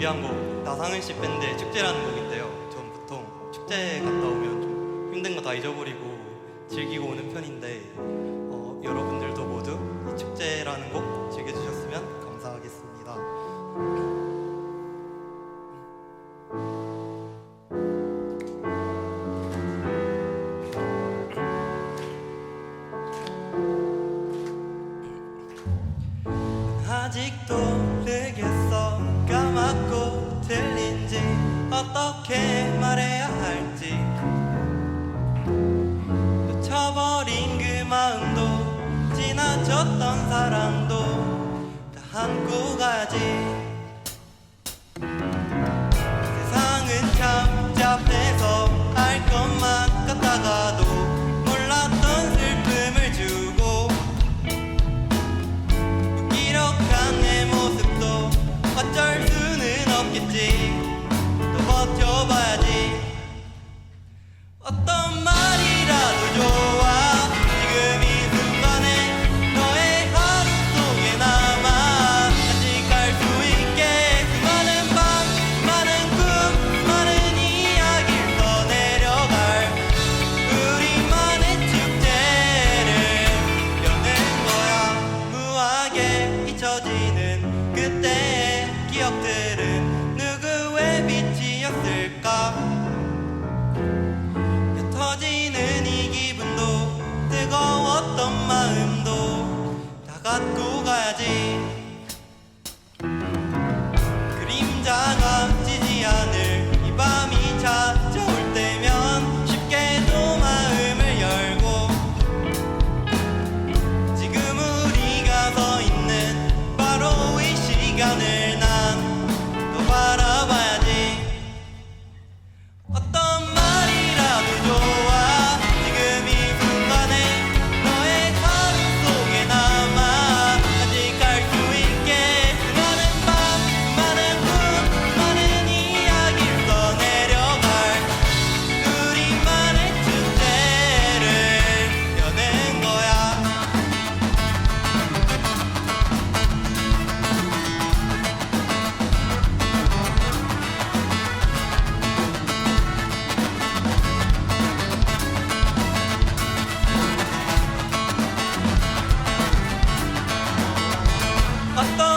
준비한 곡 나상은 씨 밴드 축제라는 곡인데요. 전 보통 축제 갔다 오면 좀 힘든 거 다 잊어버리고 즐기고 오는 편인데 어떻게 말해야 할지 놓쳐버린 그 마음도 지나쳤던 사랑도 다 안고 가지 갖고 가야지. hasta